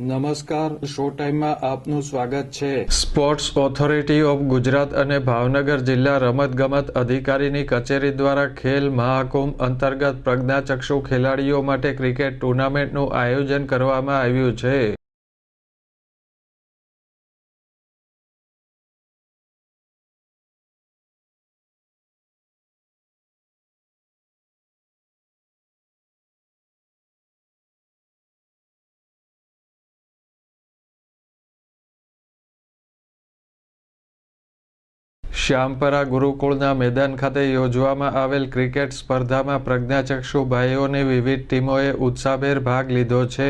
નમસ્કાર, શો ટાઈમમાં આપનું સ્વાગત છે. સ્પોર્ટ્સ ઓથોરિટી ઓફ ગુજરાત અને ભાવનગર જિલ્લા રમતગમત અધિકારીની કચેરી દ્વારા ખેલ મહાકુંભ અંતર્ગત પ્રજ્ઞાચક્ષુ ખેલાડીઓ માટે ક્રિકેટ ટુર્નામેન્ટનું આયોજન કરવામાં આવ્યું છે. શ્યામપરા ગુરુકુળના મેદાન ખાતે યોજવામાં આવેલ ક્રિકેટ સ્પર્ધામાં પ્રજ્ઞાચક્ષુ ભાઈઓની વિવિધ ટીમોએ ઉત્સાહભેર ભાગ લીધો છે.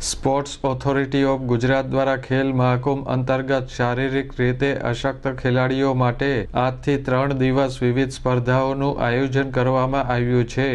સ્પોર્ટ્સ ઓથોરિટી ઓફ ગુજરાત દ્વારા ખેલ મહાકુંભ અંતર્ગત શારીરિક રીતે અશક્ત ખેલાડીઓ માટે આજથી ત્રણ દિવસ વિવિધ સ્પર્ધાઓનું આયોજન કરવામાં આવ્યું છે.